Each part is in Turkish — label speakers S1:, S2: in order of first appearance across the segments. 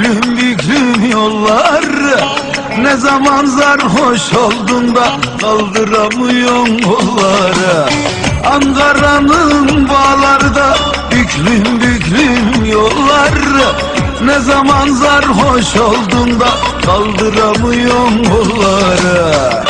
S1: Büklüm büklüm yollar Ne zaman sarhoş oldun da Kaldıramıyorsun kolları? Ankara'nın bağlarda Büklüm büklüm yollar Ne zaman sarhoş oldun da Kaldıramıyorsun kolları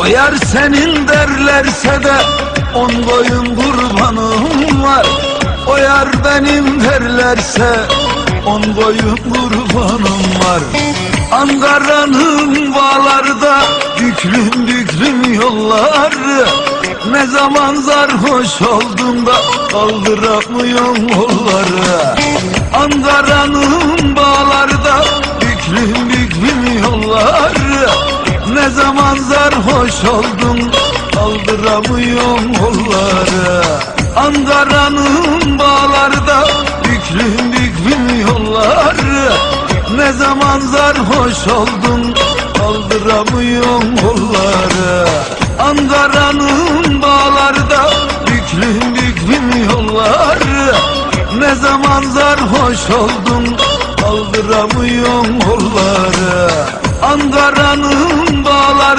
S1: O yar senin derlerse de on boyun kurbanım var. O benim derlerse on boyun kurbanım var. Ankara'nın bağlarda büklüm büklüm yollar Ne zaman sarhoş oldum da kaldıramıyorum kolları Ankara'nın bağlarda büklüm büklüm yollar Ne zaman sarhoş oldum kaldıramıyorum kolları. Ankara'nın bağlarda büklüm büklüm yollar Ne zaman sarhoş oldum kaldıramıyorum kolları. Ankara'nın bağlarda büklüm büklüm yollar Ne zaman sarhoş oldum kaldıramıyorum kolları Ankara'nın bağları